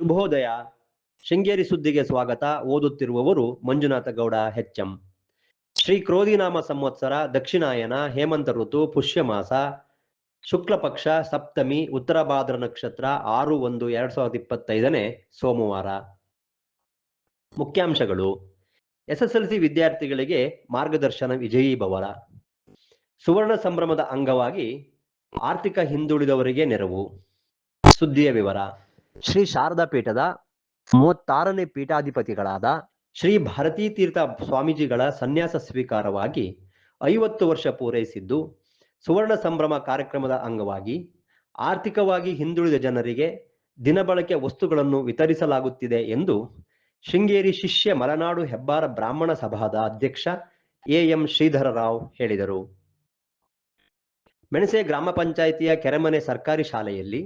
ಶುಭೋದಯ ಶೃಂಗೇರಿ ಸುದ್ದಿಗೆ ಸ್ವಾಗತ. ಓದುತ್ತಿರುವವರು ಮಂಜುನಾಥ ಗೌಡ ಹೆಚ್ಎಂ ಶ್ರೀ ಕ್ರೋಧಿನಾಮ ಸಂವತ್ಸರ, ದಕ್ಷಿಣಾಯನ, ಹೇಮಂತ ಋತು, ಪುಷ್ಯಮಾಸ ಶುಕ್ಲ ಪಕ್ಷ ಸಪ್ತಮಿ, ಉತ್ತರ ಭಾದ್ರ ನಕ್ಷತ್ರ, ಆರು ಒಂದು, ಎರಡ್ ಸಾವಿರದ ಇಪ್ಪತ್ತೈದನೇ ಸೋಮವಾರ. ಮುಖ್ಯಾಂಶಗಳು. ಎಸ್ಎಸ್ಎಲ್ಸಿ ವಿದ್ಯಾರ್ಥಿಗಳಿಗೆ ಮಾರ್ಗದರ್ಶನ ವಿಜಯೀ ಭವನ. ಸುವರ್ಣ ಸಂಭ್ರಮದ ಅಂಗವಾಗಿ ಆರ್ಥಿಕ ಹಿಂದುಳಿದವರಿಗೆ ನೆರವು. ಸುದ್ದಿಯ ವಿವರ. ಶ್ರೀ ಶಾರದಾ ಪೀಠದ ಮೂವತ್ತಾರನೇ ಪೀಠಾಧಿಪತಿಗಳಾದ ಶ್ರೀ ಭಾರತೀ ತೀರ್ಥ ಸ್ವಾಮೀಜಿಗಳ ಸನ್ಯಾಸ ಸ್ವೀಕಾರವಾಗಿ ಐವತ್ತು ವರ್ಷ ಪೂರೈಸಿದ್ದು, ಸುವರ್ಣ ಸಂಭ್ರಮ ಕಾರ್ಯಕ್ರಮದ ಅಂಗವಾಗಿ ಆರ್ಥಿಕವಾಗಿ ಹಿಂದುಳಿದ ಜನರಿಗೆ ದಿನಬಳಕೆ ವಸ್ತುಗಳನ್ನು ವಿತರಿಸಲಾಗುತ್ತಿದೆ ಎಂದು ಶೃಂಗೇರಿ ಶಿಷ್ಯ ಮಲನಾಡು ಹೆಬ್ಬಾರ ಬ್ರಾಹ್ಮಣ ಸಭಾದ ಅಧ್ಯಕ್ಷ ಎ ಎಂ ಶ್ರೀಧರರಾವ್ ಹೇಳಿದರು. ಮೆಣಸೆ ಗ್ರಾಮ ಪಂಚಾಯಿತಿಯ ಕೆರೆಮನೆ ಸರ್ಕಾರಿ ಶಾಲೆಯಲ್ಲಿ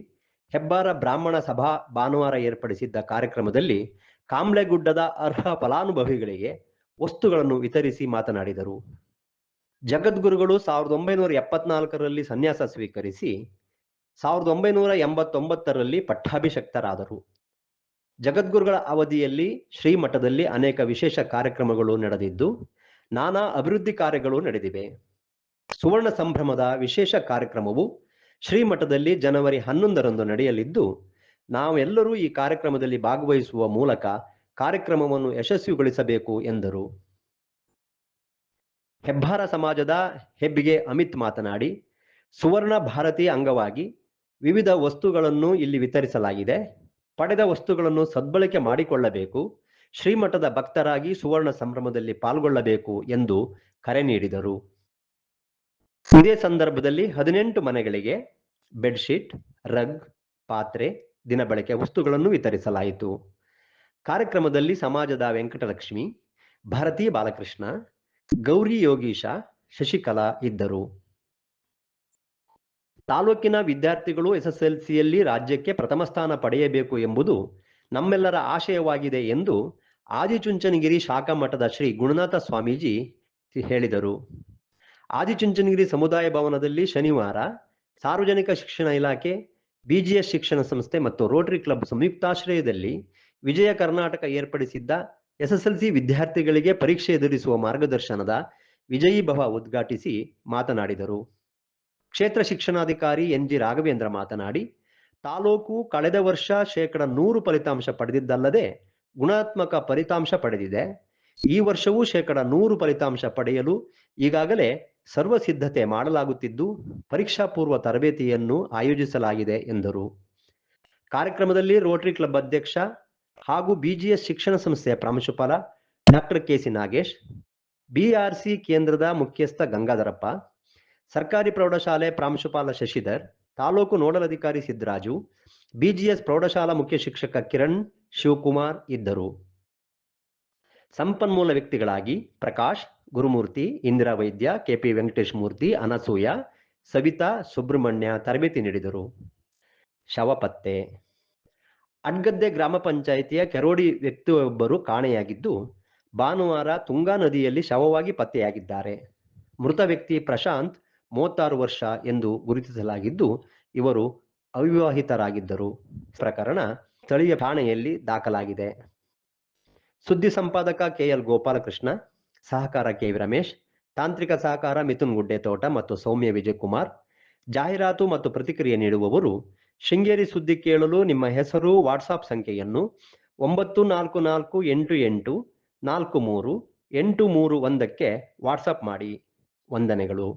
ಹೆಬ್ಬಾರ ಬ್ರಾಹ್ಮಣ ಸಭಾ ಭಾನುವಾರ ಏರ್ಪಡಿಸಿದ್ದ ಕಾರ್ಯಕ್ರಮದಲ್ಲಿ ಕಾಮ್ಲೆಗುಡ್ಡದ ಅರ್ಹ ಫಲಾನುಭವಿಗಳಿಗೆ ವಸ್ತುಗಳನ್ನು ವಿತರಿಸಿ ಮಾತನಾಡಿದರು. ಜಗದ್ಗುರುಗಳು ಸಾವಿರದ ಒಂಬೈನೂರ ಎಪ್ಪತ್ನಾಲ್ಕರಲ್ಲಿ ಸನ್ಯಾಸ ಸ್ವೀಕರಿಸಿ ಸಾವಿರದ ಒಂಬೈನೂರ ಎಂಬತ್ತೊಂಬತ್ತರಲ್ಲಿ ಪಟ್ಟಾಭಿಷಕ್ತರಾದರು. ಜಗದ್ಗುರುಗಳ ಅವಧಿಯಲ್ಲಿ ಶ್ರೀಮಠದಲ್ಲಿ ಅನೇಕ ವಿಶೇಷ ಕಾರ್ಯಕ್ರಮಗಳು ನಡೆದಿದ್ದು, ನಾನಾ ಅಭಿವೃದ್ಧಿ ಕಾರ್ಯಗಳು ನಡೆದಿವೆ. ಸುವರ್ಣ ಸಂಭ್ರಮದ ವಿಶೇಷ ಕಾರ್ಯಕ್ರಮವು ಶ್ರೀಮಠದಲ್ಲಿ ಜನವರಿ ಹನ್ನೊಂದರಂದು ನಡೆಯಲಿದ್ದು, ನಾವೆಲ್ಲರೂ ಈ ಕಾರ್ಯಕ್ರಮದಲ್ಲಿ ಭಾಗವಹಿಸುವ ಮೂಲಕ ಕಾರ್ಯಕ್ರಮವನ್ನು ಯಶಸ್ವಿಗೊಳಿಸಬೇಕು ಎಂದರು. ಹೆಬ್ಬಾರ ಸಮಾಜದ ಹೆಬ್ಬಿಗೆ ಅಮಿತ್ ಮಾತನಾಡಿ, ಸುವರ್ಣ ಭಾರತಿ ಅಂಗವಾಗಿ ವಿವಿಧ ವಸ್ತುಗಳನ್ನು ಇಲ್ಲಿ ವಿತರಿಸಲಾಗಿದೆ. ಪಡೆದ ವಸ್ತುಗಳನ್ನು ಸದ್ಬಳಕೆ ಮಾಡಿಕೊಳ್ಳಬೇಕು. ಶ್ರೀಮಠದ ಭಕ್ತರಾಗಿ ಸುವರ್ಣ ಸಂಭ್ರಮದಲ್ಲಿ ಪಾಲ್ಗೊಳ್ಳಬೇಕು ಎಂದು ಕರೆ ನೀಡಿದರು. ಇದೇ ಸಂದರ್ಭದಲ್ಲಿ ಹದಿನೆಂಟು ಮನೆಗಳಿಗೆ ಬೆಡ್ಶೀಟ್ ರಗ್ ಪಾತ್ರೆ ದಿನಬಳಕೆ ವಸ್ತುಗಳನ್ನು ವಿತರಿಸಲಾಯಿತು. ಕಾರ್ಯಕ್ರಮದಲ್ಲಿ ಸಮಾಜದ ವೆಂಕಟಲಕ್ಷ್ಮಿ ಭಾರತೀ ಬಾಲಕೃಷ್ಣ, ಗೌರಿ ಯೋಗೀಶ, ಶಶಿಕಲಾ ಇದ್ದರು. ತಾಲೂಕಿನ ವಿದ್ಯಾರ್ಥಿಗಳು ಎಸ್ಎಸ್ಎಲ್ಸಿಯಲ್ಲಿ ರಾಜ್ಯಕ್ಕೆ ಪ್ರಥಮ ಸ್ಥಾನ ಪಡೆಯಬೇಕು ಎಂಬುದು ನಮ್ಮೆಲ್ಲರ ಆಶಯವಾಗಿದೆ ಎಂದು ಆದಿಚುಂಚನಗಿರಿ ಶಾಖಾ ಮಠದ ಶ್ರೀ ಗುಣನಾಥ ಸ್ವಾಮೀಜಿ ಹೇಳಿದರು. ಆದಿಚುಂಚನಗಿರಿ ಸಮುದಾಯ ಭವನದಲ್ಲಿ ಶನಿವಾರ ಸಾರ್ವಜನಿಕ ಶಿಕ್ಷಣ ಇಲಾಖೆ, ಬಿಜಿಎಸ್ ಶಿಕ್ಷಣ ಸಂಸ್ಥೆ ಮತ್ತು ರೋಟರಿ ಕ್ಲಬ್ ಸಂಯುಕ್ತಾಶ್ರಯದಲ್ಲಿ ವಿಜಯ ಕರ್ನಾಟಕ ಏರ್ಪಡಿಸಿದ್ದ ಎಸ್ಎಸ್ಎಲ್ಸಿ ವಿದ್ಯಾರ್ಥಿಗಳಿಗೆ ಪರೀಕ್ಷೆ ಎದುರಿಸುವ ಮಾರ್ಗದರ್ಶನದ ವಿಜಯೀ ಭವ ಉದ್ಘಾಟಿಸಿ ಮಾತನಾಡಿದರು. ಕ್ಷೇತ್ರ ಶಿಕ್ಷಣಾಧಿಕಾರಿ ಎನ್ ಜಿ ರಾಘವೇಂದ್ರ ಮಾತನಾಡಿ, ತಾಲೂಕು ಕಳೆದ ವರ್ಷ ಶೇಕಡ ನೂರು ಫಲಿತಾಂಶ ಪಡೆದಿದ್ದಲ್ಲದೆ ಗುಣಾತ್ಮಕ ಫಲಿತಾಂಶ ಪಡೆದಿದೆ. ಈ ವರ್ಷವೂ ಶೇಕಡ ನೂರು ಫಲಿತಾಂಶ ಪಡೆಯಲು ಈಗಾಗಲೇ ಸರ್ವ ಸಿದ್ಧತೆ ಮಾಡಲಾಗುತ್ತಿದ್ದು ಪರೀಕ್ಷಾ ಪೂರ್ವ ತರಬೇತಿಯನ್ನು ಆಯೋಜಿಸಲಾಗಿದೆ ಎಂದರು. ಕಾರ್ಯಕ್ರಮದಲ್ಲಿ ರೋಟರಿ ಕ್ಲಬ್ ಅಧ್ಯಕ್ಷ ಹಾಗೂ ಬಿಜಿಎಸ್ ಶಿಕ್ಷಣ ಸಂಸ್ಥೆಯ ಪ್ರಾಂಶುಪಾಲ ಡಾಕ್ಟರ್ ಕೆಸಿ ನಾಗೇಶ್, ಬಿಆರ್ಸಿ ಕೇಂದ್ರದ ಮುಖ್ಯಸ್ಥ ಗಂಗಾಧರಪ್ಪ, ಸರ್ಕಾರಿ ಪ್ರೌಢಶಾಲೆ ಪ್ರಾಂಶುಪಾಲ ಶಶಿಧರ್, ತಾಲೂಕು ನೋಡಲ್ ಅಧಿಕಾರಿ ಸಿದ್ದರಾಜು ಬಿಜಿಎಸ್ ಪ್ರೌಢಶಾಲಾ ಮುಖ್ಯ ಶಿಕ್ಷಕ ಕಿರಣ್ ಶಿವಕುಮಾರ್ ಇದ್ದರು. ಸಂಪನ್ಮೂಲ ವ್ಯಕ್ತಿಗಳಾಗಿ ಪ್ರಕಾಶ್ ಗುರುಮೂರ್ತಿ ಇಂದಿರಾ ವೈದ್ಯ, ಕೆಪಿ ವೆಂಕಟೇಶ್ ಮೂರ್ತಿ, ಅನಸೂಯ, ಸವಿತಾ ಸುಬ್ರಹ್ಮಣ್ಯ ತರಬೇತಿ ನೀಡಿದರು. ಶವ ಪತ್ತೆ ಅಡ್ಗದ್ದೆ ಗ್ರಾಮ ಪಂಚಾಯಿತಿಯ ಕೆರೋಡಿ ವ್ಯಕ್ತಿಯೊಬ್ಬರು ಕಾಣೆಯಾಗಿದ್ದು, ಭಾನುವಾರ ತುಂಗಾ ನದಿಯಲ್ಲಿ ಶವವಾಗಿ ಪತ್ತೆಯಾಗಿದ್ದಾರೆ. ಮೃತ ವ್ಯಕ್ತಿ ಪ್ರಶಾಂತ್, ಮೂವತ್ತಾರು ವರ್ಷ ಎಂದು ಗುರುತಿಸಲಾಗಿದ್ದು, ಇವರು ಅವಿವಾಹಿತರಾಗಿದ್ದರು. ಪ್ರಕರಣ ಸ್ಥಳೀಯ ಠಾಣೆಯಲ್ಲಿ ದಾಖಲಾಗಿದೆ. ಸುದ್ದಿ ಸಂಪಾದಕ ಕೆಎಲ್ ಗೋಪಾಲಕೃಷ್ಣ ಸಹಕಾರ ಕೆ ರಮೇಶ್, ತಾಂತ್ರಿಕ ಸಹಕಾರ ಮಿಥುನ್ ಗುಡ್ಡೆ ತೋಟ ಮತ್ತು ಸೌಮ್ಯ ವಿಜಯಕುಮಾರ್, ಜಾಹೀರಾತು ಮತ್ತು ಪ್ರತಿಕ್ರಿಯೆ ನೀಡುವವರು ಶೃಂಗೇರಿ ಸುದ್ದಿ ಕೇಳಲು ನಿಮ್ಮ ಹೆಸರು, ವಾಟ್ಸಾಪ್ ಸಂಖ್ಯೆಯನ್ನು ಒಂಬತ್ತು ನಾಲ್ಕು ನಾಲ್ಕು ಎಂಟು ಎಂಟು ನಾಲ್ಕು ಮೂರು ಎಂಟು ಮೂರು ಒಂದಕ್ಕೆ ವಾಟ್ಸಪ್ ಮಾಡಿ. ವಂದನೆಗಳು.